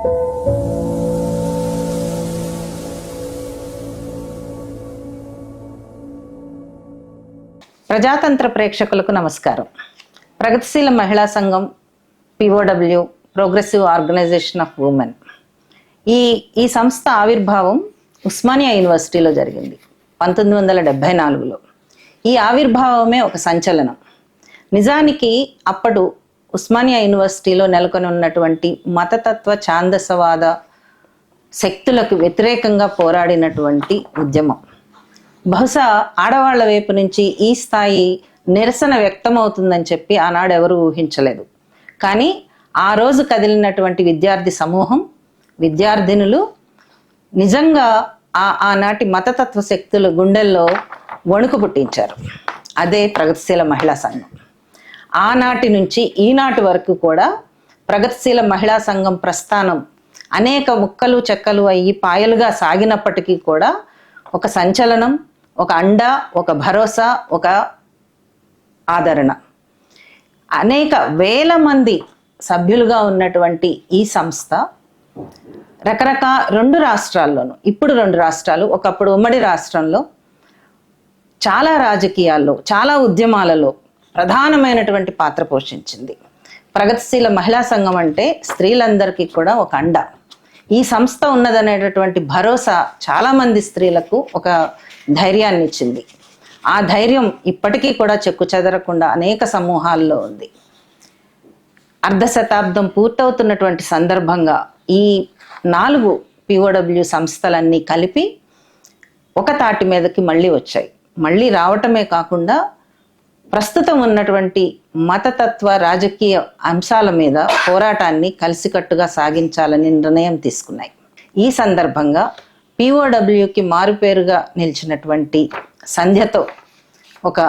ప్రజాతంత్ర ప్రేక్షకులకు నమస్కారం. Pragatisheela Mahila Sangham POW progressive organisation of women ఈ ఈ సంస్థ ఆవిర్భావం ఉస్మానియా యూనివర్సిటీలో జరిగింది పంతొమ్మిది వందల డెబ్భై నాలుగులో. ఈ ఆవిర్భావమే ఒక సంచలనం. నిజానికి అప్పుడు ఉస్మానియా యూనివర్సిటీలో నెలకొని ఉన్నటువంటి మతతత్వ ఛాందసవాద శక్తులకు వ్యతిరేకంగా పోరాడినటువంటి ఉద్యమం. బహుశా ఆడవాళ్ళ వైపు నుంచి ఈ స్థాయి నిరసన వ్యక్తమవుతుందని చెప్పి ఆనాడు ఎవరు ఊహించలేదు. కానీ ఆ రోజు కదిలినటువంటి విద్యార్థి సమూహం విద్యార్థినులు నిజంగా ఆ ఆనాటి మతతత్వ శక్తుల గుండెల్లో వణుకు పుట్టించారు. అదే ప్రగతిశీల మహిళా సంఘం. ఆనాటి నుంచి ఈనాటి వరకు కూడా ప్రగతిశీల మహిళా సంఘం ప్రస్థానం అనేక ముక్కలు చెక్కలు అయ్యి పాయలుగా సాగినప్పటికీ కూడా ఒక సంచలనం ఒక అండ ఒక భరోసా ఒక ఆదరణ. అనేక వేల మంది సభ్యులుగా ఉన్నటువంటి ఈ సంస్థ రకరకాల రెండు రాష్ట్రాల్లోనూ ఇప్పుడు రెండు రాష్ట్రాలు ఒకప్పుడు ఉమ్మడి రాష్ట్రంలో చాలా రాజకీయాల్లో చాలా ఉద్యమాలలో ప్రధానమైనటువంటి పాత్ర పోషించింది. ప్రగతిశీల మహిళా సంఘం అంటే స్త్రీలందరికీ కూడా ఒక అండ. ఈ సంస్థ ఉన్నదనేటటువంటి భరోసా చాలామంది స్త్రీలకు ఒక ధైర్యాన్ని ఇచ్చింది. ఆ ధైర్యం ఇప్పటికీ కూడా చెక్కు చెదరకుండా అనేక సమూహాల్లో ఉంది. అర్ధ శతాబ్దం పూర్తవుతున్నటువంటి సందర్భంగా ఈ నాలుగు పిఓడబ్ల్యూ సంస్థలన్నీ కలిపి ఒక తాటి మీదకి మళ్ళీ వచ్చాయి. మళ్ళీ రావటమే కాకుండా ప్రస్తుతం ఉన్నటువంటి మతతత్వ రాజకీయ అంశాల మీద పోరాటాన్ని కలిసికట్టుగా సాగించాలని నిర్ణయం తీసుకున్నాయి. ఈ సందర్భంగా పిఓడబ్ల్యూకి మారుపేరుగా నిలిచినటువంటి సంధ్యతో ఒక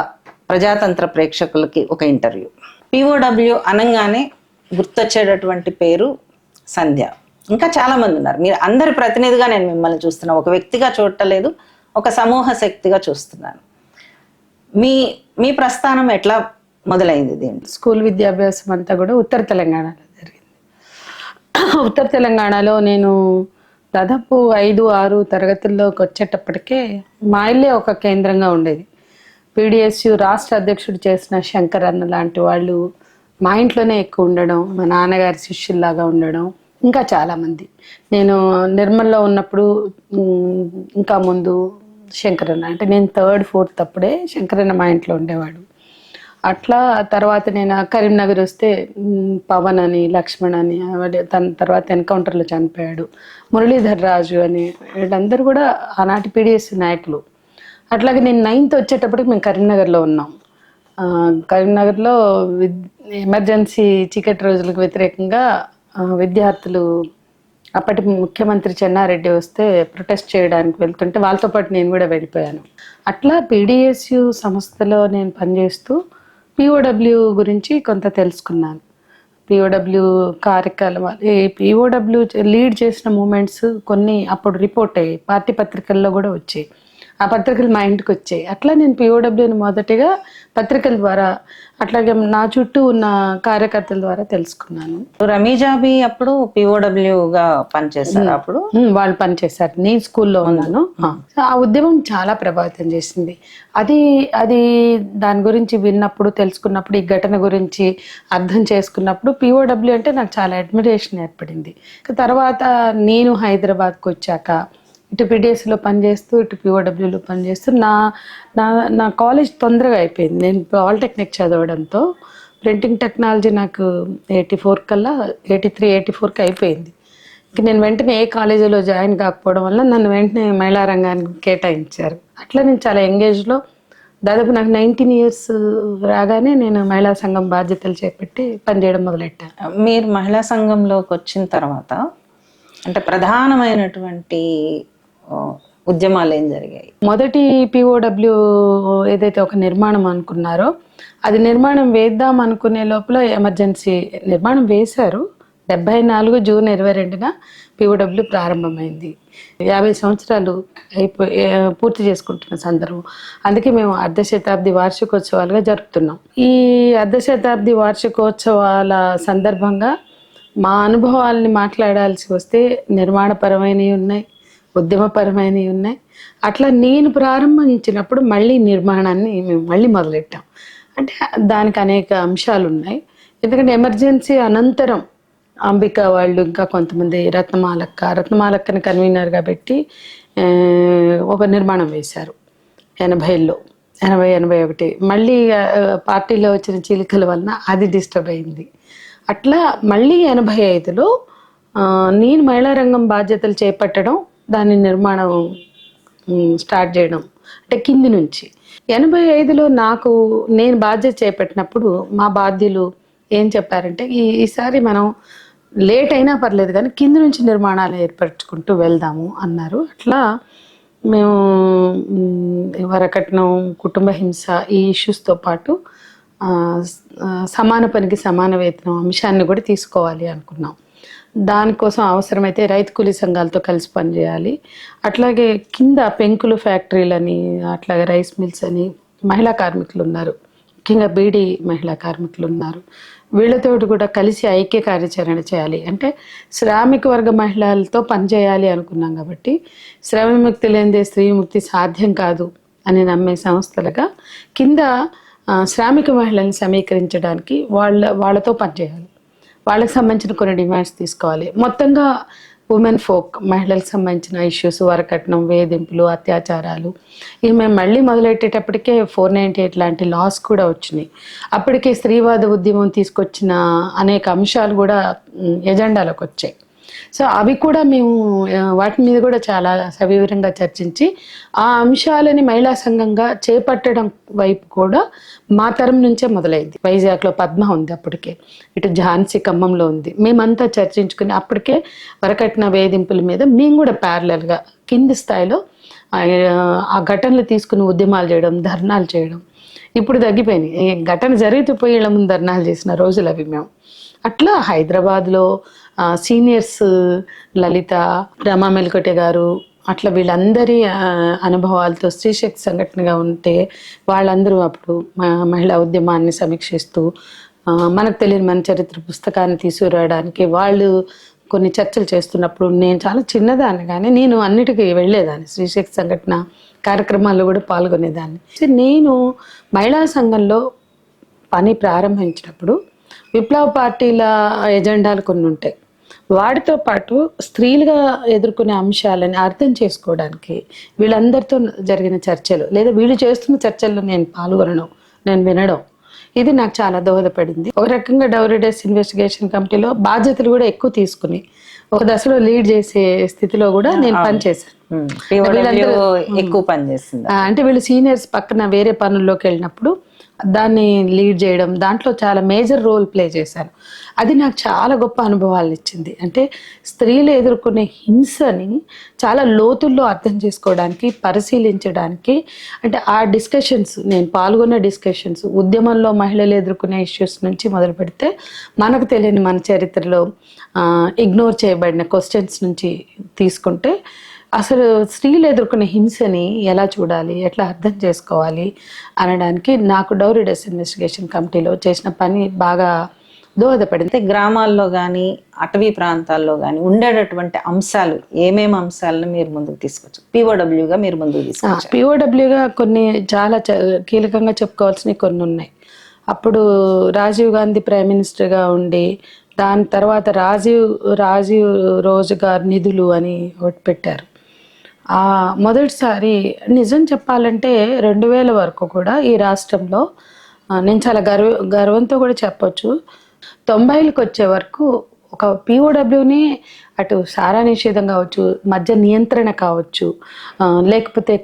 ప్రజాతంత్ర ప్రేక్షకులకి ఒక ఇంటర్వ్యూ. పిఓడబ్ల్యూ అనగానే గుర్తొచ్చేటటువంటి పేరు సంధ్య. ఇంకా చాలామంది ఉన్నారు. మీరు అందరి ప్రతినిధిగా నేను మిమ్మల్ని చూస్తున్నాను ఒక వ్యక్తిగా చూడటలేదు ఒక సమూహ శక్తిగా చూస్తున్నాను. మీ మీ ప్రస్థానం ఎట్లా మొదలైంది దీంట్లో? స్కూల్ విద్యాభ్యాసం అంతా కూడా ఉత్తర తెలంగాణలో జరిగింది. ఉత్తర తెలంగాణలో నేను దాదాపు ఐదు ఆరు తరగతుల్లోకి వచ్చేటప్పటికే మా ఇల్లే ఒక కేంద్రంగా ఉండేది. పీడిఎస్యు రాష్ట్ర అధ్యక్షుడు చేసిన శంకర్ అన్న లాంటి వాళ్ళు మా ఇంట్లోనే ఎక్కువ ఉండడం మా నాన్నగారి శిష్యుల్లాగా ఉండడం ఇంకా చాలామంది. నేను నిర్మల్లో ఉన్నప్పుడు ఇంకా ముందు శంకరన్న. అంటే నేను థర్డ్ ఫోర్త్ అప్పుడే శంకరన్న మా ఇంట్లో ఉండేవాడు. అట్లా తర్వాత నేను కరీంనగర్ వస్తే పవన్ అని లక్ష్మణ్ అని తన తర్వాత ఎన్కౌంటర్లో చనిపోయాడు. మురళీధర్ రాజు అని వీళ్ళందరూ కూడా ఆనాటి పీడిఎస్ నాయకులు. అట్లాగే నేను నైన్త్ వచ్చేటప్పటికి మేము కరీంనగర్లో ఉన్నాం. కరీంనగర్లో విద్ ఎమర్జెన్సీ చికెట్ రోజులకు వ్యతిరేకంగా విద్యార్థులు అప్పటి ముఖ్యమంత్రి చెన్నారెడ్డి వస్తే ప్రొటెస్ట్ చేయడానికి వెళ్తుంటే వాళ్ళతో పాటు నేను కూడా వెళ్ళిపోయాను. అట్లా పీడిఎస్యు సంస్థలో నేను పనిచేస్తూ పిఓడబ్ల్యూ గురించి కొంత తెలుసుకున్నాను. పిఓడబ్ల్యూ కార్యక్రమాలు పిఓడబ్ల్యూ లీడ్ చేసిన మూమెంట్స్ కొన్ని అప్పుడు రిపోర్ట్ అయ్యాయి. పార్టీ పత్రికల్లో కూడా వచ్చాయి. ఆ పత్రికలు మా ఇంటికి వచ్చాయి అట్లా నేను పిఓడబ్ల్యూని మొదటిగా పత్రికల ద్వారా అట్లాగే నా చుట్టూ ఉన్న కార్యకర్తల ద్వారా తెలుసుకున్నాను. రమీజాబీ అప్పుడు పిఓడబ్ల్యూగా పనిచేశారు అప్పుడు? వాళ్ళు పనిచేశారు. నేను స్కూల్లో ఉన్నాను. ఆ. ఉద్యమం చాలా ప్రభావితం చేసింది. అది అది దాని గురించి విన్నప్పుడు తెలుసుకున్నప్పుడు ఈ ఘటన గురించి అర్థం చేసుకున్నప్పుడు పిఓడబ్ల్యూ అంటే నాకు చాలా అడ్మిరేషన్ ఏర్పడింది. తర్వాత నేను హైదరాబాద్కి వచ్చాక ఇటు పిడిఎస్లో పనిచేస్తూ ఇటు పిఓడబ్ల్యూలో పనిచేస్తూ నా నా నా కాలేజ్ తొందరగా అయిపోయింది. నేను పాలిటెక్నిక్ చదవడంతో ప్రింటింగ్ టెక్నాలజీ నాకు ఎయిటీ ఫోర్ కల్లా ఎయిటీ త్రీ ఎయిటీ ఫోర్కి అయిపోయింది. ఇక నేను వెంటనే ఏ కాలేజీలో జాయిన్ కాకపోవడం వల్ల నన్ను వెంటనే మహిళా రంగానికి కేటాయించారు. అట్లా నేను చాలా ఎంగేజ్లో దాదాపు నాకు నైన్టీన్ ఇయర్స్ రాగానే నేను మహిళా సంఘం బాధ్యతలు చేపట్టి పనిచేయడం మొదలెట్టాను మీరు మహిళా సంఘంలోకి వచ్చిన తర్వాత అంటే ప్రధానమైనటువంటి ఉద్యమాలు ఏం జరిగాయి? మొదటి పిఓడబ్ల్యూ ఏదైతే ఒక నిర్మాణం అనుకున్నారో అది నిర్మాణం వేద్దాం అనుకునే లోపల ఎమర్జెన్సీ నిర్మాణం వేశారు. డెబ్బై నాలుగు జూన్ ఇరవై రెండున పిఓడబ్ల్యూ ప్రారంభమైంది. యాభై సంవత్సరాలు అయిపో పూర్తి చేసుకుంటున్న సందర్భం. అందుకే మేము అర్ధ శతాబ్ది వార్షికోత్సవాలుగా జరుపుతున్నాం. ఈ అర్ధ శతాబ్ది వార్షికోత్సవాల సందర్భంగా మా అనుభవాల్ని మాట్లాడాల్సి వస్తే నిర్మాణపరమైనవి ఉన్నాయి ఉద్యమపరమైనవి ఉన్నాయి. అట్లా నేను ప్రారంభించినప్పుడు మళ్ళీ నిర్మాణాన్ని మేము మళ్ళీ మొదలెట్టాం. అంటే దానికి అనేక అంశాలు ఉన్నాయి. ఎందుకంటే ఎమర్జెన్సీ అనంతరం అంబిక వాళ్ళు ఇంకా కొంతమంది రత్నమాలక్క రత్నమాలక్కని కన్వీనర్గా పెట్టి ఒక నిర్మాణం వేశారు. ఎనభైలో ఎనభై ఎనభై ఒకటి. మళ్ళీ పార్టీలో వచ్చిన చీలికల వలన అది డిస్టర్బ్ అయింది. అట్లా మళ్ళీ ఎనభై ఐదులో నేను మహిళా రంగం బాధ్యతలు చేపట్టడం దాని నిర్మాణం స్టార్ట్ చేయడం. అంటే కింది నుంచి. ఎనభై ఐదులో నాకు నేను బాధ్యత చేపట్టినప్పుడు మా బాధ్యులు ఏం చెప్పారంటే ఈ ఈసారి మనం లేట్ అయినా పర్లేదు కానీ కింది నుంచి నిర్మాణాలు ఏర్పరచుకుంటూ వెళ్దాము అన్నారు. అట్లా మేము వరకట్నం కుటుంబ హింస ఈ ఇష్యూస్తో పాటు సమాన పనికి సమాన వేతనం అంశాన్ని కూడా తీసుకోవాలి అనుకున్నాం. దానికోసం అవసరమైతే రైతు కూలీ సంఘాలతో కలిసి పనిచేయాలి. అట్లాగే కింద పెంకులు ఫ్యాక్టరీలని అట్లాగే రైస్ మిల్స్ అని మహిళా కార్మికులు ఉన్నారు ముఖ్యంగా బీడీ మహిళా కార్మికులు ఉన్నారు వీళ్ళతోటి కూడా కలిసి ఐక్య కార్యాచరణ చేయాలి. అంటే శ్రామిక వర్గ మహిళలతో పనిచేయాలి అనుకున్నాం కాబట్టి శ్రమముక్తి లేనిదే స్త్రీ ముక్తి సాధ్యం కాదు అని నమ్మే సంస్థలుగా కింద శ్రామిక మహిళల్ని సమీకరించడానికి వాళ్ళ వాళ్ళతో పనిచేయాలి. వాళ్ళకి సంబంధించిన కొన్ని డిమాండ్స్ తీసుకోవాలి. మొత్తంగా ఉమెన్ ఫోక్ మహిళలకు సంబంధించిన ఇష్యూస్ వరకట్నం వేధింపులు అత్యాచారాలు ఇవి మేము మళ్ళీ మొదలెట్టేటప్పటికే ఫోర్ నైంటీ ఎయిట్ లాంటి లాస్ కూడా వచ్చినాయి. అప్పటికే స్త్రీవాద ఉద్యమం తీసుకొచ్చిన అనేక అంశాలు కూడా ఎజెండాలోకి వచ్చాయి. సో అవి కూడా మేము వాటి మీద కూడా చాలా సవివరంగా చర్చించి ఆ అంశాలని మహిళా సంఘంగా చేపట్టడం వైపు కూడా మా తరం నుంచే మొదలైంది. వైజాగ్లో పద్మ ఉంది అప్పటికే ఇటు ఝాన్సీ ఖమ్మంలో ఉంది. మేమంతా చర్చించుకుని అప్పటికే వరకట్న వేధింపుల మీద మేము కూడా ప్యారలల్గా కింది స్థాయిలో ఆ, ఘటనలు తీసుకుని ఉద్యమాలు చేయడం ధర్నాలు చేయడం ఇప్పుడు తగ్గిపోయినాయి. ఘటన జరిగితే పోయి ఇళ్ళ ముందు ధర్నాలు చేసిన రోజులు అవి మేము. అట్లా హైదరాబాద్లో సీనియర్స్ లలిత రమా మెల్కొటే గారు అట్లా వీళ్ళందరి అనుభవాలతో స్త్రీశక్తి సంఘటనగా ఉంటే వాళ్ళందరూ అప్పుడు మహిళా ఉద్యమాన్ని సమీక్షిస్తూ మనకు తెలియని మన చరిత్ర పుస్తకాన్ని తీసుకురావడానికి వాళ్ళు కొన్ని చర్చలు చేస్తున్నప్పుడు నేను చాలా చిన్నదాన్ని కానీ నేను అన్నిటికీ వెళ్ళేదాన్ని. శ్రీశక్తి సంఘటన కార్యక్రమాల్లో కూడా పాల్గొనేదాన్ని. నేను మహిళా సంఘంలో పని ప్రారంభించినప్పుడు విప్లవ పార్టీల ఎజెండాలు కొన్ని ఉంటాయి. వాటితో పాటు స్త్రీలుగా ఎదుర్కొనే అంశాలని అర్థం చేసుకోవడానికి వీళ్ళందరితో జరిగిన చర్చలు లేదా వీళ్ళు చేస్తున్న చర్చల్లో నేను పాల్గొనడం నేను వినడం ఇది నాకు చాలా దోహదపడింది. ఒక రకంగా డౌరీడెస్ ఇన్వెస్టిగేషన్ కమిటీలో బాధ్యతలు కూడా ఎక్కువ తీసుకుని ఒక దశలో లీడ్ చేసే స్థితిలో కూడా నేను పనిచేశాను. ఎక్కువ పని చేస్తుంది అంటే వీళ్ళు సీనియర్స్ పక్కన వేరే పనుల్లోకి వెళ్ళినప్పుడు దాన్ని లీడ్ చేయడం దాంట్లో చాలా మేజర్ రోల్ ప్లే చేశాను అది నాకు చాలా గొప్ప అనుభవాలు ఇచ్చింది. అంటే స్త్రీలు ఎదుర్కొనే హింసని చాలా లోతుల్లో అర్థం చేసుకోవడానికి పరిశీలించడానికి అంటే ఆ డిస్కషన్స్ నేను పాల్గొన్న డిస్కషన్స్ ఉద్యమంలో మహిళలు ఎదుర్కొనే ఇష్యూస్ నుంచి మొదలు పెడితే మనకు తెలియని మన చరిత్రలో ఇగ్నోర్ చేయబడిన క్వశ్చన్స్ నుంచి తీసుకుంటే అసలు స్త్రీలు ఎదుర్కొనే హింసని ఎలా చూడాలి? ఎట్లా అర్థం చేసుకోవాలి? అనడానికి నాకు డౌరీడెస్ ఇన్వెస్టిగేషన్ కమిటీలో చేసిన పని బాగా దోహదపడింది. గ్రామాల్లో కానీ అటవీ ప్రాంతాల్లో కానీ ఉండేటటువంటి అంశాలు ఏమేమి అంశాలను మీరు ముందుకు తీసుకొచ్చు పిఓడబ్ల్యూగా మీరు ముందుకు తీసుకొచ్చారు. పిఓడబ్ల్యూగా కొన్ని చాలా కీలకంగా చెప్పుకోవాల్సినవి కొన్ని ఉన్నాయి. అప్పుడు రాజీవ్ గాంధీ ప్రైమ్ మినిస్టర్గా ఉండి దాని తర్వాత రాజీవ్ రాజీవ్ రోజ్గార్ నిధులు అని ఒకటి పెట్టారు. మొదటిసారి నిజం చెప్పాలంటే రెండు వేల వరకు కూడా ఈ రాష్ట్రంలో నేను చాలా గర్వ గర్వంతో కూడా చెప్పొచ్చు. తొంభైలకు వచ్చే వరకు ఒక పిఓడబ్ల్యూని అటు సారా నిషేధం కావచ్చు మధ్య నియంత్రణ కావచ్చు లేకపోతే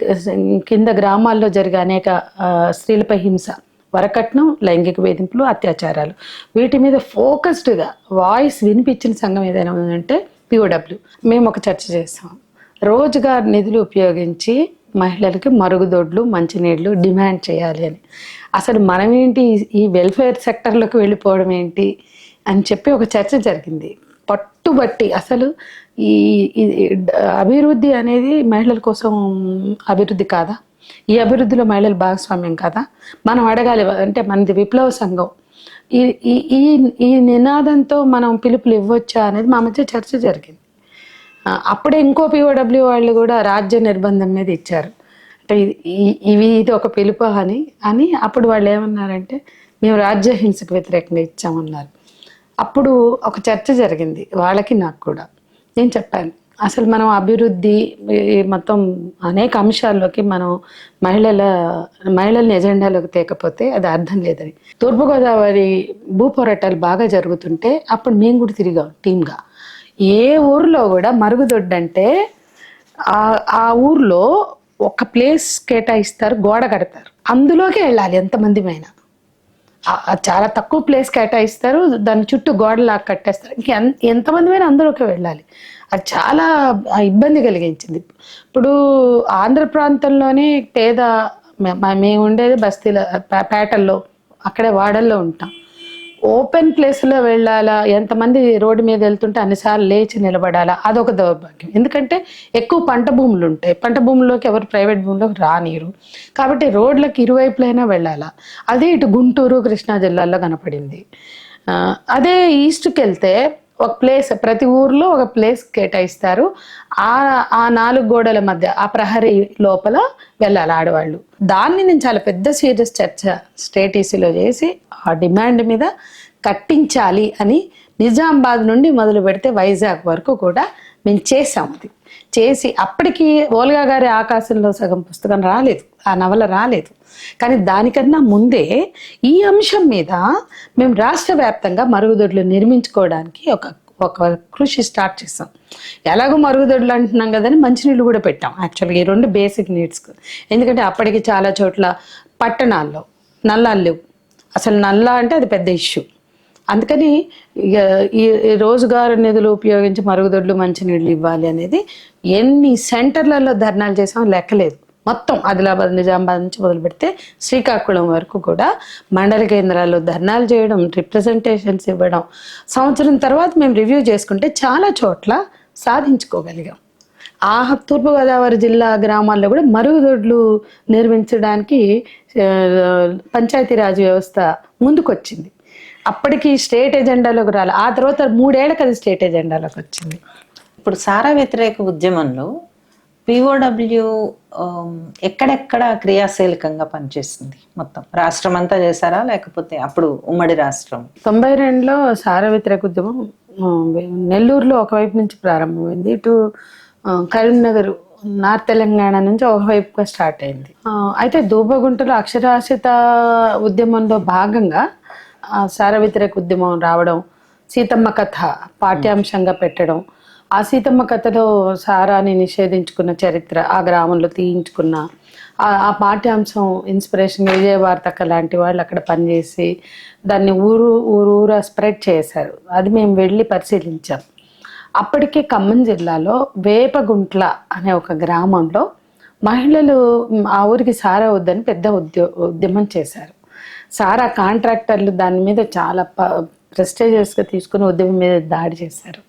కింద గ్రామాల్లో జరిగే అనేక స్త్రీలపై హింస వరకట్నం లైంగిక వేధింపులు అత్యాచారాలు. వీటి మీద ఫోకస్డ్గా వాయిస్ వినిపించిన సంఘం ఏదైనా ఉందంటే పిఓడబ్ల్యూ మేము ఒక చర్చ చేస్తాం. రోజుగార్ నిధులు ఉపయోగించి మహిళలకి మరుగుదొడ్లు మంచినీళ్ళు డిమాండ్ చేయాలి అని. అసలు మనమేంటి ఈ- ఈ వెల్ఫేర్ సెక్టర్లోకి వెళ్ళిపోవడం ఏంటి అని చెప్పి ఒక చర్చ జరిగింది. పట్టుబట్టి అసలు ఈ అభివృద్ధి అనేది మహిళల కోసం అభివృద్ధి కాదా? ఈ అభివృద్ధిలో మహిళల భాగస్వామ్యం కాదా? మనం అడగాలి అంటే మనది విప్లవ సంఘం. ఈ ఈ- ఈ ఈ నినాదంతో మనం పిలుపులు ఇవ్వచ్చా అనేది మా మధ్య చర్చ జరిగింది. అప్పుడే ఇంకో పిఓడబ్ల్యూ వాళ్ళు కూడా రాజ్య నిర్బంధం మీద ఇచ్చారు. అంటే ఇవి ఇది ఒక పిలుపు అని అని అప్పుడు వాళ్ళు ఏమన్నారంటే మేము రాజ్య హింసకు వ్యతిరేకంగా ఇచ్చామన్నారు. అప్పుడు ఒక చర్చ జరిగింది వాళ్ళకి నాకు కూడా. నేను చెప్పాను అసలు మనం అభివృద్ధి మొత్తం అనేక అంశాల్లోకి మనం మహిళల మహిళల్ని ఎజెండాలోకి తేకపోతే అది అర్థం లేదని. తూర్పుగోదావరి భూ పోరాటాలు బాగా జరుగుతుంటే అప్పుడు మేము కూడా తిరిగాం టీమ్గా. ఏ ఊర్లో కూడా మరుగుదొడ్డు అంటే ఆ ఊర్లో ఒక ప్లేస్ కేటాయిస్తారు గోడ కడతారు. అందులోకి వెళ్ళాలి ఎంతమంది అయినా చాలా తక్కువ ప్లేస్ కేటాయిస్తారు దాని చుట్టూ గోడలా కట్టేస్తారు. ఇంక ఎంతమంది అయినా అందులోకి వెళ్ళాలి. అది చాలా ఇబ్బంది కలిగించింది. ఇప్పుడు ఆంధ్ర ప్రాంతంలోనే పేద మే- మేము ఉండేది బస్తీల పేటల్లో అక్కడే వాడల్లో ఉంటాం. ఓపెన్ ప్లేస్లో వెళ్ళాలా? ఎంతమంది రోడ్డు మీద వెళ్తుంటే అన్నిసార్లు లేచి నిలబడాలా? అదొక దౌర్భాగ్యం. ఎందుకంటే ఎక్కువ పంట భూములు ఉంటాయి. పంట భూముల్లోకి ఎవరు ప్రైవేట్ భూముల్లోకి రానిరు కాబట్టి రోడ్లకు ఇరువైపులైనా వెళ్ళాలా? అదే ఇటు గుంటూరు కృష్ణా జిల్లాల్లో కనపడింది. అదే ఈస్ట్కి వెళ్తే ఒక ప్లేస్ ప్రతి ఊర్లో ఒక ప్లేస్ కేటాయిస్తారు. ఆ ఆ నాలుగు గోడల మధ్య ఆ ప్రహరీ లోపల వెళ్ళాలి ఆడవాళ్ళు. దాన్ని నేను చాలా పెద్ద సీరియస్ చర్చ స్టేట్ ఈసీలో చేసి ఆ డిమాండ్ మీద కట్టించాలి అని నిజామాబాద్ నుండి మొదలు పెడితే వైజాగ్ వరకు కూడా మేము చేసాం అది. చేసి అప్పటికి ఓల్గా గారి ఆకాశంలో సగం పుస్తకం రాలేదు. ఆ నవల రాలేదు. కానీ దానికన్నా ముందే ఈ అంశం మీద మేము రాష్ట్ర వ్యాప్తంగా మరుగుదొడ్లు నిర్మించుకోవడానికి ఒక ఒక కృషి స్టార్ట్ చేసాం ఎలాగో మరుగుదొడ్లు అంటున్నాం కదని మంచినీళ్ళు కూడా పెట్టాం. యాక్చువల్గా ఈ రెండు బేసిక్ నీడ్స్. ఎందుకంటే అప్పటికి చాలా చోట్ల పట్టణాల్లో నల్లాలు లేవు. అసలు నల్ల అంటే అది పెద్ద ఇష్యూ. అందుకని ఈ ఈ రోజుగారు నిధులు ఉపయోగించి మరుగుదొడ్లు మంచినీళ్ళు ఇవ్వాలి అనేది ఎన్ని సెంటర్లలో ధర్నాలు చేసాం లెక్కలేదు. మొత్తం ఆదిలాబాద్ నిజామాబాద్ నుంచి మొదలు పెడితే శ్రీకాకుళం వరకు కూడా మండల కేంద్రాల్లో ధర్నాలు చేయడం రిప్రజెంటేషన్స్ ఇవ్వడం. సంవత్సరం తర్వాత మేము రివ్యూ చేసుకుంటే చాలా చోట్ల సాధించుకోగలిగాం. ఆ తూర్పుగోదావరి జిల్లా గ్రామాల్లో కూడా మరుగుదొడ్లు నిర్మించడానికి పంచాయతీరాజ్ వ్యవస్థ ముందుకొచ్చింది. అప్పటికి స్టేట్ ఎజెండాలోకి రాలి. ఆ తర్వాత మూడేళ్ళకి అది స్టేట్ ఎజెండాలోకి వచ్చింది. ఇప్పుడు సారా వ్యతిరేక ఉద్యమంలో పిఓడబ్ల్యూ ఎక్కడెక్కడ క్రియాశీలకంగా పనిచేస్తుంది మొత్తం? రాష్ట్రం అంతా చేశారా? లేకపోతే అప్పుడు ఉమ్మడి రాష్ట్రం? తొంభై రెండులో సార వ్యతిరేక ఉద్యమం నెల్లూరులో ఒకవైపు నుంచి ప్రారంభమైంది. ఇటు కరీంనగర్ నార్త్ తెలంగాణ నుంచి ఒకవైపుగా స్టార్ట్ అయింది. అయితే దూబగుంటలో అక్షరాస్యత ఉద్యమంలో భాగంగా సారవిత్రక సార వ్యతిరేక ఉద్యమం రావడం సీతమ్మ కథ పాఠ్యాంశంగా పెట్టడం ఆ సీతమ్మ కథలో సారాని నిషేధించుకున్న చరిత్ర ఆ గ్రామంలో తీయించుకున్న ఆ- ఆ పాఠ్యాంశం ఇన్స్పిరేషన్ విజయవార్తక లాంటి వాళ్ళు అక్కడ పనిచేసి దాన్ని ఊరు ఊరు ఊరా స్ప్రెడ్ చేశారు. అది మేము వెళ్ళి పరిశీలించాం. అప్పటికే ఖమ్మం జిల్లాలో వేపగుంట్ల అనే ఒక గ్రామంలో మహిళలు ఆ ఊరికి సారా వద్దని పెద్ద ఉద్యో ఉద్యమం చేశారు. సారా కాంట్రాక్టర్లు దాని మీద చాలా ప్రెస్టేజియస్గా తీసుకుని ఉద్యమం మీద దాడి చేశారు.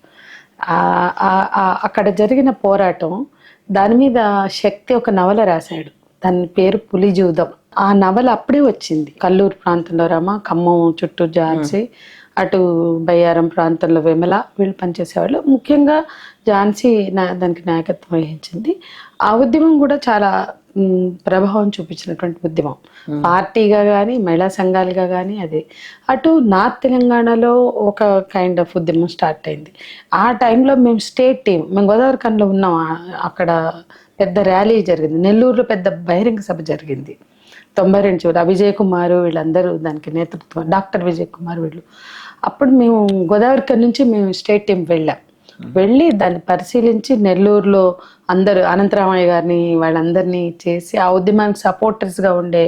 అక్కడ జరిగిన పోరాటం దాని మీద శక్తి ఒక నవల రాశాడు. దాని పేరు పులిజూదం. ఆ నవల అప్పుడే వచ్చింది. కల్లూరు ప్రాంతంలో రామ ఖమ్మం చుట్టూ ఝాన్సీ అటు బయ్యారం ప్రాంతంలో విమల వీళ్ళు పనిచేసేవాళ్ళు. ముఖ్యంగా ఝాన్సీ నా- దానికి నాయకత్వం వహించింది. ఆ ఉద్యమం కూడా చాలా ప్రభావం చూపించినటువంటి ఉద్యమం. పార్టీగా కానీ మహిళా సంఘాలుగా కానీ అది. అటు నార్త్ తెలంగాణలో ఒక కైండ్ ఆఫ్ ఉద్యమం స్టార్ట్ అయింది. ఆ టైంలో మేము స్టేట్ టీం మేము గోదావరి కన్లో ఉన్నాం. అక్కడ పెద్ద ర్యాలీ జరిగింది. నెల్లూరులో పెద్ద బహిరంగ సభ జరిగింది. తొంభై రెండు చివరి విజయ్ కుమార్ వీళ్ళందరూ దానికి నేతృత్వం డాక్టర్ విజయ్ కుమార్ వీళ్ళు. అప్పుడు మేము గోదావరి నుంచి మేము స్టేట్ టీం వెళ్ళాం. వెళ్ళి దాన్ని పరిశీలించి నెల్లూరులో అందరూ అనంతరామయ్య గారిని వాళ్ళందరినీ చేసి ఆ ఉద్యమానికి సపోర్టర్స్గా ఉండే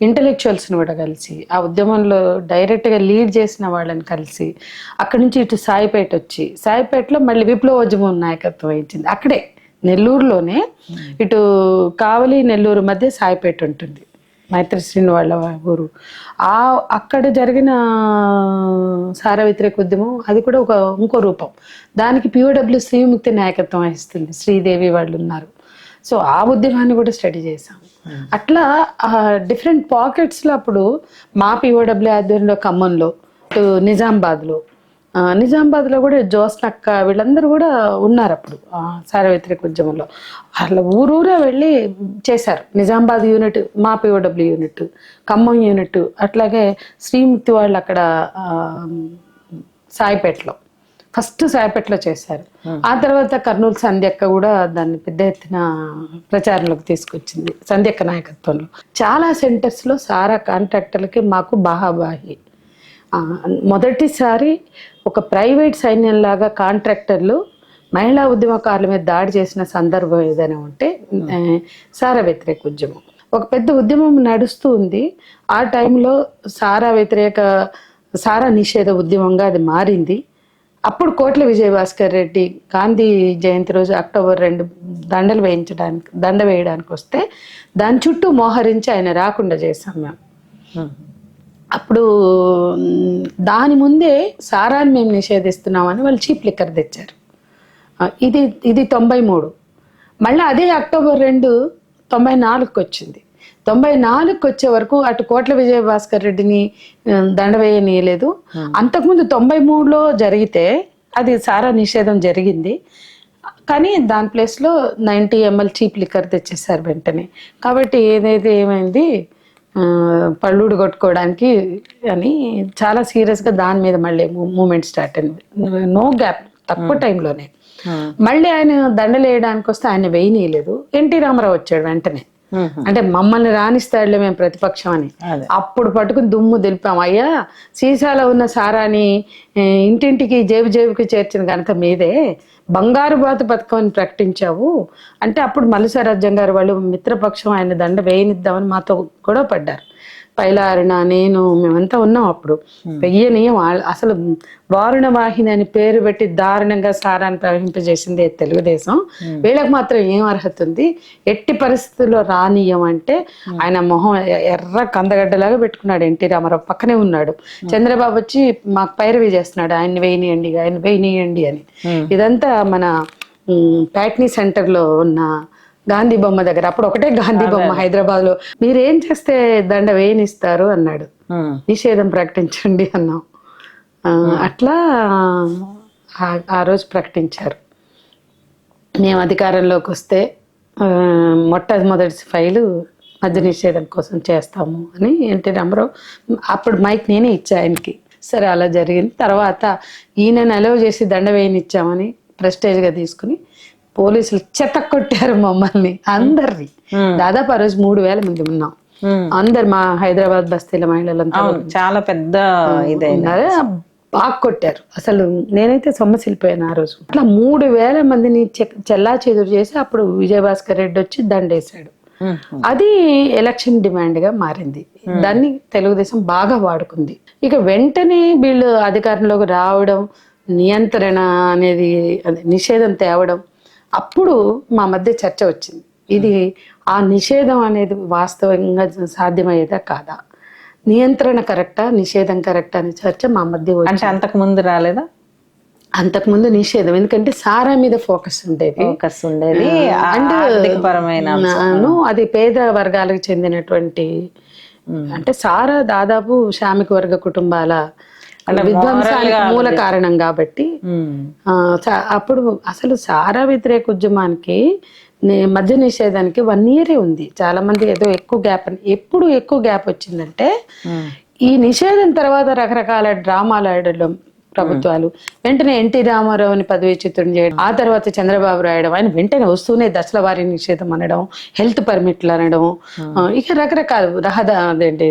ఇంటలెక్చువల్స్ని కూడా కలిసి ఆ ఉద్యమంలో డైరెక్ట్గా లీడ్ చేసిన వాళ్ళని కలిసి అక్కడి నుంచి ఇటు సాయిపేట వచ్చి సాయిపేటలో మళ్ళీ విప్లవోద్యమం నాయకత్వం వహించింది. అక్కడే నెల్లూరులోనే ఇటు కావలి నెల్లూరు మధ్య సాయిపేట ఉంటుంది. మైత్రిశ్రీని వాళ్ళ ఊరు. ఆ అక్కడ జరిగిన సార వ్యతిరేక ఉద్యమం అది కూడా ఒక ఇంకో రూపం. దానికి పిఓడబ్ల్యూ శ్రీముక్తి నాయకత్వం వహిస్తుంది. శ్రీదేవి వాళ్ళు ఉన్నారు. సో ఆ ఉద్యమాన్ని కూడా స్టడీ చేశాం. అట్లా డిఫరెంట్ పాకెట్స్లో అప్పుడు మా పిఓడబ్ల్యూ ఆధ్వర్యంలో ఖమ్మంలో నిజామాబాద్లో నిజామాబాద్లో కూడా జోస్నక్క వీళ్ళందరూ కూడా ఉన్నారు అప్పుడు ఆ, సార వ్యతిరేక ఉద్యమంలో. వాళ్ళ ఊరూరే వెళ్ళి చేశారు. నిజామాబాద్ యూనిట్ మా పిఓడబ్ల్యూ యూనిట్ ఖమ్మం యూనిట్ అట్లాగే శ్రీముక్తి వాళ్ళు అక్కడ సాయిపేటలో. ఫస్ట్ సాయిపేటలో చేశారు. ఆ. తర్వాత కర్నూలు సంధ్యక్క కూడా దాన్ని పెద్ద ఎత్తున ప్రచారంలోకి తీసుకొచ్చింది సంధ్యక్క నాయకత్వంలో. చాలా సెంటర్స్లో సారా కాంట్రాక్టర్లకి మాకు బాహాబాహి. మొదటిసారి ఒక ప్రైవేట్ సైన్యంలాగా కాంట్రాక్టర్లు మహిళా ఉద్యమకారుల మీద దాడి చేసిన సందర్భం ఏదైనా ఉంటే సారా వ్యతిరేక ఉద్యమం. ఒక పెద్ద ఉద్యమం నడుస్తూ ఉంది. ఆ టైంలో సారా వ్యతిరేక సారా నిషేధ ఉద్యమంగా అది మారింది. అప్పుడు కోట్ల విజయభాస్కర్ రెడ్డి గాంధీ జయంతి రోజు అక్టోబర్ రెండు దండలు వేయించడానికి దండ వేయడానికి వస్తే దాని చుట్టూ మోహరించి ఆయన రాకుండా చేశాం మేము. అప్పుడు దాని ముందే సారాన్ని మేము నిషేధిస్తున్నామని వాళ్ళు చీప్ లిక్కర్ తెచ్చారు. ఇది ఇది తొంభై మూడు మళ్ళీ అదే అక్టోబర్ రెండు తొంభై నాలుగుకి వచ్చింది తొంభై నాలుగుకి వచ్చే వరకు అటు కోట్ల విజయభాస్కర్ రెడ్డిని ఆ, దండ వేయనీయలేదు. అంతకుముందు తొంభై మూడులో జరిగితే అది సారా నిషేధం జరిగింది. కానీ దాని ప్లేస్లో నైంటీ ఎంఎల్ చీప్ లిక్కర్ తెచ్చేసారు వెంటనే. కాబట్టి ఏదైతే ఏమైంది పళ్ళుడు కొట్టుకోవడానికి అని చాలా సీరియస్గా దాని మీద మళ్ళీ మూమెంట్ స్టార్ట్ అయింది. నో గ్యాప్ తక్కువ టైంలోనే మళ్ళీ ఆయన దండలు వేయడానికి వస్తే ఆయన వేయనీయలేదు. ఎన్టీ రామారావు వచ్చాడు వెంటనే. అంటే మమ్మల్ని రాణిస్తాడులే మేము ప్రతిపక్షం అని. అప్పుడు పట్టుకుని దుమ్ము దులిపాం అయ్యా సీసాలో ఉన్న సారాని ఇంటింటికి జేబు జేబుకి చేర్చిన ఘనత మీదే. బంగారు బాత పథకం అని ప్రకటించావు. అంటే అప్పుడు మల్లిసారాజ్యం గారు వాళ్ళు మిత్రపక్షం ఆయన దండ వేయనిద్దామని మాతో గొడవ పడ్డారు. పైలారిన నేను మేమంతా ఉన్నాం అప్పుడు. వాళ్ళ- అసలు వారుణ వాహిని అని పేరు పెట్టి దారుణంగా సారాన్ని ప్రవహింపజేసింది తెలుగుదేశం. వీళ్ళకి మాత్రం ఏం అర్హత ఉంది? ఎట్టి పరిస్థితుల్లో రానియం అంటే ఆయన మొహం ఎర్ర కందగడ్డలాగా పెట్టుకున్నాడు ఎన్టీ రామారావు. పక్కనే ఉన్నాడు. చంద్రబాబు వచ్చి మాకు పైరవి చేస్తున్నాడు. ఆయన వేయనియండి ఆయన వేయనియండి అని. ఇదంతా మన ప్యాట్నీ సెంటర్లో ఉన్న గాంధీ బొమ్మ దగ్గర. అప్పుడు ఒకటే గాంధీ బొమ్మ హైదరాబాద్లో మీరేం చేస్తే దండ వేయనిస్తారు అన్నాడు. నిషేధం ప్రకటించండి అన్నాం. అట్లా ఆ- రోజు ప్రకటించారు. మేము అధికారంలోకి వస్తే మొట్టమొదటి ఫైలు మద్య నిషేధం కోసం చేస్తాము అని ఎన్టీ రామారావు అప్పుడు మైక్ నేనే ఇచ్చా ఆయనకి. సరే అలా జరిగింది. తర్వాత ఈయనని అలవ్ చేసి దండ వేయనిచ్చామని ప్రెస్టేజ్గా తీసుకుని పోలీసులు చెత్త కొట్టారు మమ్మల్ని అందరిని. దాదాపు ఆ రోజు మూడు వేల మంది ఉన్నాం. అందరు మా హైదరాబాద్ బస్తీల మహిళలంతా చాలా పెద్ద ఇదే బాగా కొట్టారు. అసలు నేనైతే సొమ్మసిల్లిపోయాను ఆ రోజు. అట్లా మూడు వేల మందిని చెల్లా చెదురు చేసి అప్పుడు విజయభాస్కర్ రెడ్డి వచ్చి దండేశాడు. అది ఎలక్షన్ డిమాండ్గా మారింది. దాన్ని తెలుగుదేశం బాగా వాడుకుంది. ఇక వెంటనే వీళ్ళు అధికారంలోకి రావడం నియంత్రణ అనేది నిషేధం తేవడం అప్పుడు మా మధ్య చర్చ వచ్చింది. ఇది ఆ నిషేధం అనేది వాస్తవంగా సాధ్యమయ్యేదా కాదా? నియంత్రణ కరెక్టా నిషేధం కరెక్టా అనే చర్చ మా మధ్య. అంటే అంతకు ముందు రాలేదా? అంతకుముందు నిషేధం. ఎందుకంటే సారా మీద ఫోకస్ ఉండేది. ఫోకస్ ఉండేది. అండ్ పరమైన అది పేద వర్గాలకు చెందినటువంటి అంటే సారా దాదాపు శ్రామిక వర్గ కుటుంబాల విధ్వంసానికి మూల కారణం కాబట్టి ఆ, చా- అప్పుడు అసలు సారా వ్యతిరేక ఉద్యమానికి మద్య నిషేధానికి వన్ ఇయరే ఉంది. చాలా మంది ఏదో ఎక్కువ గ్యాప్ ఎప్పుడు ఎక్కువ గ్యాప్ వచ్చిందంటే ఈ నిషేధం తర్వాత రకరకాల డ్రామాలు ఆడడం ప్రభుత్వాలు. వెంటనే ఎన్టీ రామారావుని పదవీచ్యుతుని చేయడం ఆ తర్వాత చంద్రబాబు రాయడం ఆయన వెంటనే వస్తూనే దశల వారి నిషేధం అనడం హెల్త్ పర్మిట్లు అనడం ఇక రకరకాల రహదా అదేంటి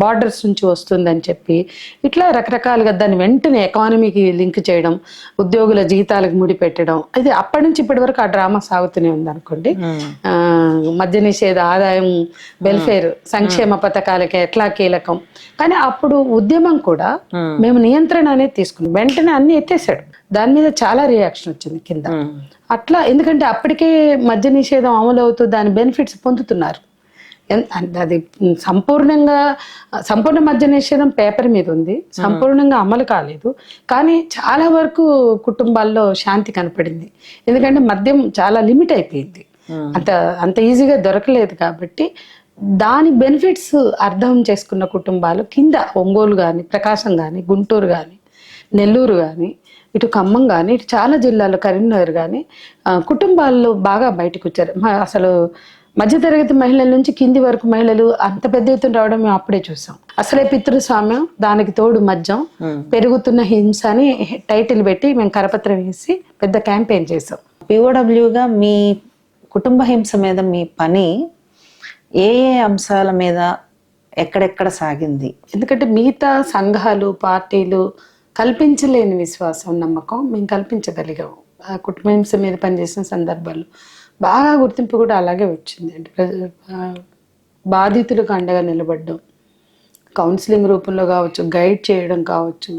బార్డర్స్ నుంచి వస్తుందని చెప్పి ఇట్లా రకరకాలుగా దాన్ని వెంటనే ఎకానమీకి లింక్ చేయడం ఉద్యోగుల జీతాలకు ముడి పెట్టడం ఇది అప్పటి నుంచి ఇప్పటి వరకు ఆ డ్రామా సాగుతూనే ఉంది అనుకోండి ఆ, మద్య నిషేధ ఆదాయం వెల్ఫేర్ సంక్షేమ పథకాలకి ఎట్లా కీలకం. కానీ అప్పుడు ఉద్యమం కూడా మేము నియంత్రణ అనేది తీసుకున్నాం. వెంటనే అన్ని ఎత్తేసాడు. దాని మీద చాలా రియాక్షన్ వచ్చింది కింద. అట్లా ఎందుకంటే అప్పటికే మద్య నిషేధం అమలు అవుతూ దాని బెనిఫిట్స్ పొందుతున్నారు. అది సంపూర్ణంగా సంపూర్ణ మద్య నిషేధం పేపర్ మీద ఉంది. సంపూర్ణంగా అమలు కాలేదు. కానీ చాలా వరకు కుటుంబాల్లో శాంతి కనపడింది. ఎందుకంటే మద్యం చాలా లిమిట్ అయిపోయింది. అంత అంత ఈజీగా దొరకలేదు కాబట్టి దాని బెనిఫిట్స్ అర్థం చేసుకున్న కుటుంబాలు కింద ఒంగోలు కానీ ప్రకాశం కానీ గుంటూరు కానీ నెల్లూరు కానీ ఇటు ఖమ్మం కానీ ఇటు చాలా జిల్లాలు కరీంనగర్ కానీ కుటుంబాల్లో బాగా బయటకు వచ్చారు అసలు మధ్యతరగతి మహిళల నుంచి కింది వరకు మహిళలు అంత పెద్ద ఎత్తున రావడం మేము అప్పుడే చూసాం. అసలే పితృస్వామ్యం దానికి తోడు మద్యం పెరుగుతున్న హింస అని టైటిల్ పెట్టి మేము కరపత్రం వేసి పెద్ద క్యాంపెయిన్ చేసాం. పిఓడబ్ల్యూగా మీ కుటుంబ హింస మీద మీ పని ఏ ఏ అంశాల మీద ఎక్కడెక్కడ సాగింది? ఎందుకంటే మిగతా సంఘాలు పార్టీలు కల్పించలేని విశ్వాసం నమ్మకం మేము కల్పించగలిగాం. ఆ కుటుంబ హింస మీద పనిచేసిన సందర్భాలు బాగా గుర్తింపు కూడా అలాగే వచ్చింది అంటే బాధితులకు అండగా నిలబడడం కౌన్సిలింగ్ రూపంలో కావచ్చు గైడ్ చేయడం కావచ్చు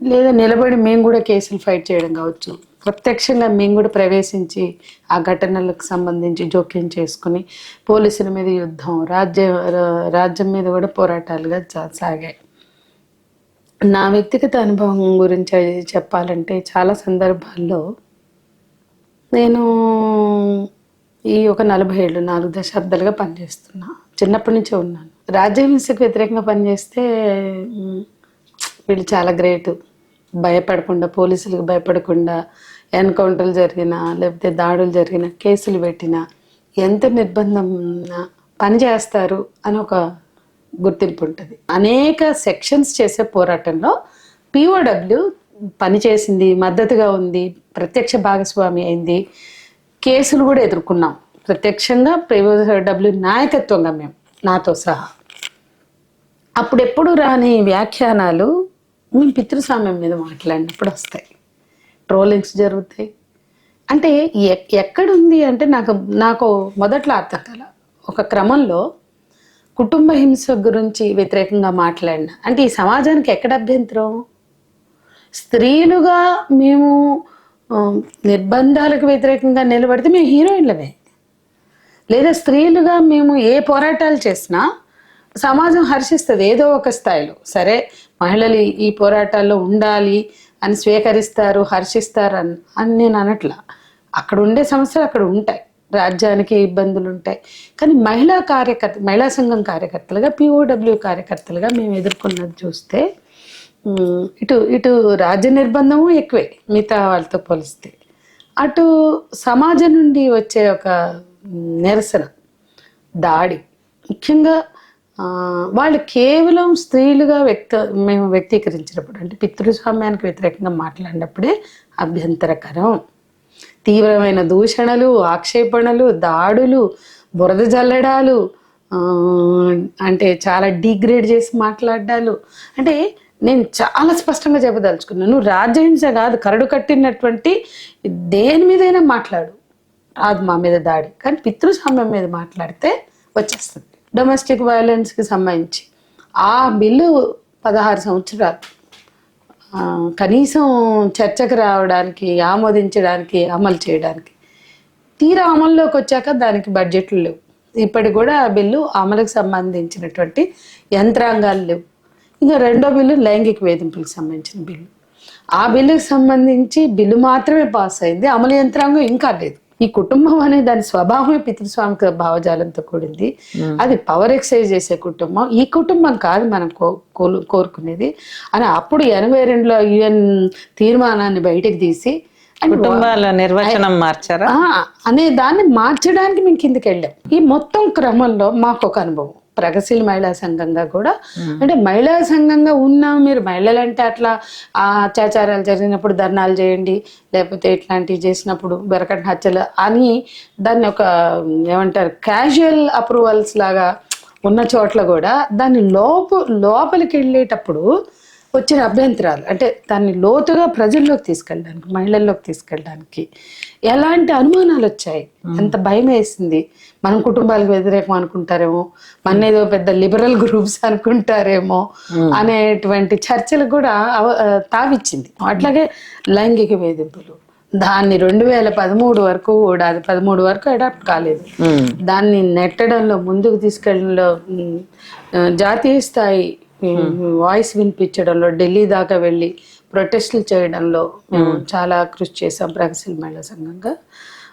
లేదా నిలబడి మేము కూడా కేసులు ఫైట్ చేయడం కావచ్చు ప్రత్యక్షంగా మేము కూడా ప్రవేశించి ఆ ఘటనలకు సంబంధించి జోక్యం చేసుకుని పోలీసుల మీద యుద్ధం రాజ్య రాజ్యం మీద కూడా పోరాటాలుగా సాగాయి. నా వ్యక్తిగత అనుభవం గురించి చెప్పాలంటే చాలా సందర్భాల్లో నేను ఈ ఒక నలభై ఏళ్ళు నాలుగు దశాబ్దాలుగా పనిచేస్తున్నా. చిన్నప్పటి నుంచే ఉన్నాను. రాజ్యహింసకు వ్యతిరేకంగా పనిచేస్తే వీళ్ళు చాలా గ్రేట్. భయపడకుండా పోలీసులకు భయపడకుండా ఎన్కౌంటర్లు జరిగినా లేకపోతే దాడులు జరిగినా కేసులు పెట్టినా ఎంత నిర్బంధం ఉన్నా పని చేస్తారు అని ఒక గుర్తింపు ఉంటుంది అనేక సెక్షన్స్ చేసే పోరాటంలో పిఓడబ్ల్యూ పనిచేసింది మద్దతుగా ఉంది ప్రత్యక్ష భాగస్వామి అయింది కేసులు కూడా ఎదుర్కొన్నాం. ప్రత్యక్షంగా పిఓడబ్ల్యూ నాయకత్వంగా మేము నాతో సహా. అప్పుడెప్పుడు రాని వ్యాఖ్యానాలు మేము పితృస్వామ్యం మీద మాట్లాడినప్పుడు వస్తాయి. ట్రోలింగ్స్ జరుగుతాయి. అంటే ఎక్కడుంది అంటే నాకు నాకు మొదట్లో అర్థం కల. ఒక క్రమంలో కుటుంబ హింస గురించి వ్యతిరేకంగా మాట్లాడిన. అంటే ఈ సమాజానికి ఎక్కడ అభ్యంతరం? స్త్రీలుగా మేము నిర్బంధాలకు వ్యతిరేకంగా నిలబడితే మేము హీరోయిన్లమే. లేదా స్త్రీలుగా మేము ఏ పోరాటాలు చేసినా సమాజం హర్షిస్తుంది ఏదో ఒక స్థాయిలో. సరే మహిళలు ఈ- ఈ పోరాటాల్లో ఉండాలి అని స్వీకరిస్తారు హర్షిస్తారు అని అని నేను అనట్లా. అక్కడ ఉండే సమస్యలు అక్కడ ఉంటాయి. రాజ్యానికి ఇబ్బందులు ఉంటాయి కానీ మహిళా కార్యకర్త మహిళా సంఘం కార్యకర్తలుగా పిఓడబ్ల్యూ కార్యకర్తలుగా మేము ఎదుర్కొన్నది చూస్తే ఇటు ఇటు రాజ్య నిర్బంధము ఎక్కువే మిగతా వాళ్ళతో పోలిస్తే. అటు సమాజం నుండి వచ్చే ఒక నిరసన దాడి. ముఖ్యంగా వాళ్ళు కేవలం స్త్రీలుగా వ్యక్త మేము వ్యక్తీకరించినప్పుడు అంటే పితృస్వామ్యానికి వ్యతిరేకంగా మాట్లాడినప్పుడే అభ్యంతరకరం. తీవ్రమైన దూషణలు ఆక్షేపణలు దాడులు బురద జల్లడాలు అంటే చాలా డిగ్రేడ్ చేసి మాట్లాడాలు అంటే నేను చాలా స్పష్టంగా చెప్పదలుచుకున్నాను నువ్వు రాజ్యహింస కాదు కరడు కట్టినటువంటి దేని మీదైనా మాట్లాడు. అది మా మీద దాడి. కానీ పితృస్వామ్యం మీద మాట్లాడితే వచ్చేస్తుంది. డొమెస్టిక్ వైలెన్స్కి సంబంధించి. ఆ బిల్లు పదహారు సంవత్సరాలు. కనీసం చర్చకు రావడానికి ఆమోదించడానికి అమలు చేయడానికి. తీరా అమల్లోకి వచ్చాక దానికి బడ్జెట్లు లేవు. ఇప్పటికి కూడా ఆ బిల్లు అమలుకు సంబంధించినటువంటి యంత్రాంగాలు లేవు. ఇంకా రెండో బిల్లు లైంగిక వేధింపులకు సంబంధించిన బిల్లు. ఆ బిల్లుకు సంబంధించి బిల్లు మాత్రమే పాస్ అయింది. అమలు యంత్రాంగం ఇంకా లేదు. ఈ కుటుంబం అనే దాని స్వభావమే పితృస్వామిక భావజాలంతో కూడింది. అది పవర్ ఎక్సైజ్ చేసే కుటుంబం. ఈ కుటుంబం కాదు మనం కోరుకునేది. అని అప్పుడు ఎనభై రెండులో యుఎన్ తీర్మానాన్ని బయటకు తీసి కుటుంబాల నిర్వచనం మార్చారా? అనే దాన్ని మార్చడానికి మేము కిందకి వెళ్ళాం. ఈ మొత్తం క్రమంలో మాకు ఒక అనుభవం. ప్రగతిశీల మహిళా సంఘంగా కూడా. అంటే మహిళా సంఘంగా ఉన్నాం మీరు మహిళలు అంటే అట్లా ఆ అత్యాచారాలు జరిగినప్పుడు ధర్నాలు చేయండి లేకపోతే ఇట్లాంటివి చేసినప్పుడు బెరకటి హత్యలు అని దాన్ని ఒక ఏమంటారు క్యాజువల్ అప్రూవల్స్ లాగా ఉన్న చోట్ల కూడా దాన్ని లోపు లోపలికి వెళ్ళేటప్పుడు వచ్చిన అభ్యంతరాలు అంటే దాన్ని లోతుగా ప్రజల్లోకి తీసుకెళ్ళడానికి మహిళల్లోకి తీసుకెళ్ళడానికి ఎలాంటి అనుమానాలు వచ్చాయి? ఎంత భయం వేసింది? మనం కుటుంబాలకు వ్యతిరేకం అనుకుంటారేమో మన ఏదో పెద్ద లిబరల్ గ్రూప్స్ అనుకుంటారేమో అనేటువంటి చర్చలు కూడా తావిచ్చింది. అట్లాగే లైంగిక వేధింపులు. దాన్ని రెండు వేల పదమూడు వరకు కూడా అది పదమూడు వరకు అడాప్ట్ కాలేదు. దాన్ని నెట్టడంలో ముందుకు తీసుకెళ్ళడంలో జాతీయ స్థాయి వాయిస్ వినిపించడంలో ఢిల్లీ దాకా వెళ్ళి ప్రొటెస్టులు చేయడంలో చాలా కృషి చేసాం ప్రగతిశీల మహిళా సంఘంగా.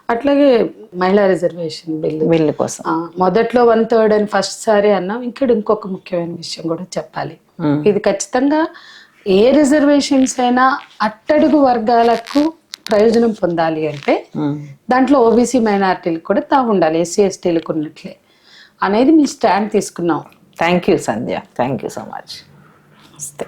అట్లాగే మహిళా రిజర్వేషన్ బిల్లు. వీళ్ళ కోసం. మొదట్లో వన్ థర్డ్ అని ఫస్ట్ సారి అన్నాం. ఇక్కడ ఇంకొక ముఖ్యమైన విషయం కూడా చెప్పాలి. ఇది ఖచ్చితంగా ఏ రిజర్వేషన్స్ అయినా అట్టడుగు వర్గాలకు ప్రయోజనం పొందాలి అంటే. దాంట్లో ఓబీసీ మైనారిటీలకు కూడా తా ఉండాలి ఎస్సీ ఎస్టీలకు ఉన్నట్లే. అనేది మీ స్టాండ్ తీసుకున్నాం. Thank you, Sandhya. Thank you so much. Stay.